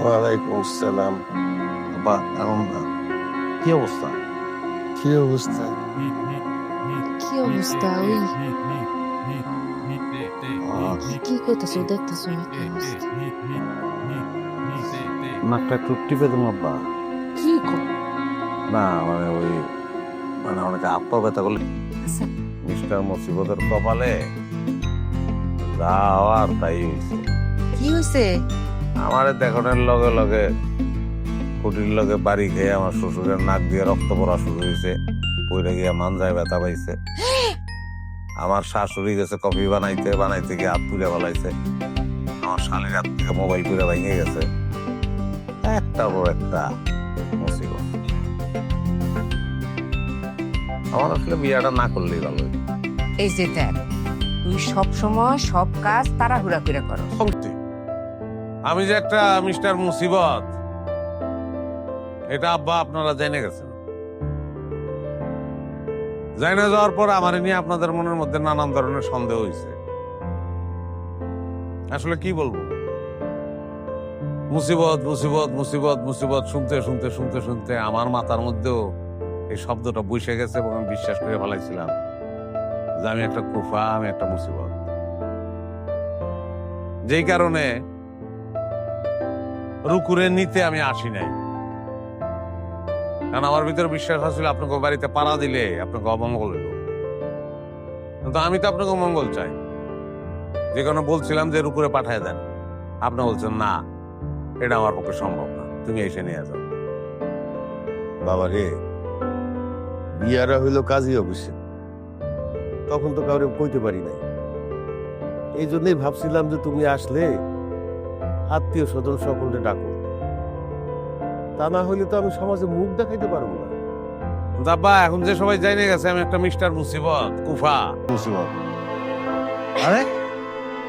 ওয়ালাইকুম আসসালাম বা এখন কি অবস্থা? কি অবস্থা? কি অবস্থা? ওই কি করতেছো? দেখতেছো না নাকটা একটু টিপে আব্বা। কি না মানে ওই মানে অনেকে আপ্পা ব্যথা করলে আচ্ছা। মিস্টার মুসিবতের কপালে যা হওয়ার তাই হয়েছে। কি হয়েছে? আমার দেখানোর লগে লগে কুটির লগে বাড়ি খেয়ে আমার শ্বশুরের নাক দিয়ে রক্ত পড়া শুরু হয়েছে পইরে গিয়া মানজায় ব্যথা পাইছে আমার শাশুড়ি গেছে কফি বানাইতে বানাইতে গিয়ে হাত তুলে ফেলাইছে আমার শালের হাত থেকে মোবাইল তুলে ভেঙে গেছে একটা বড় একটা মুসিবত আমার আসলে বিয়াটা না করলেই ভালো। এই যে দেখ তুই সব সময় সব কাজ তাড়াহুড়া করে করো। আমি যে একটা মিস্টার মুসিবত, এটা আব্বা আপনারা জেনে গেছেন। জেনে যাওয়ার পর আমার নিয়ে আপনাদের মনের মধ্যে নানান ধরনের সন্দেহ হয়েছে আসলে কি বলব? মুসিবত মুসিবত মুসিবত মুসিবত শুনতে শুনতে শুনতে শুনতে আমার মাথার মধ্যেও এই শব্দটা বসে গেছে এবং আমি বিশ্বাস করে ফেলাইছিলাম যে আমি একটা কুফা, আমি একটা মুসিবত। যেই কারণে রুকুরে নিতে আমি আসি নাই। কারণ আমার ভিতরে বিশ্বাস আছিল আপনাকে বাড়িতে পাড়া দিলে আপনাকে অমঙ্গল হইব। কিন্তু আমি তো আপনাকে মঙ্গল চাই। যে কারণে বলছিলাম যে রুকুরে পাঠায় দেন। আপনি বলছেন, না, এটা আমার পক্ষে সম্ভব না। তুমি এসে নিয়ে যাও। বাবা রে, বিয়ারা হইল কাজী অফিসে। তখন তো কাউরে কইতে পারি নাই। এই জন্যই ভাবছিলাম যে তুমি আসলে আত্মীয় স্বজন সকলকে ডাকো। তা না হইলে তো আমি সমাজে মুখ দেখাইতে পারব না। দাবা এখন যে সবাই জানে গেছে আমি একটা মিস্টার মুসিবত কুফা। মুসিবত। আরে?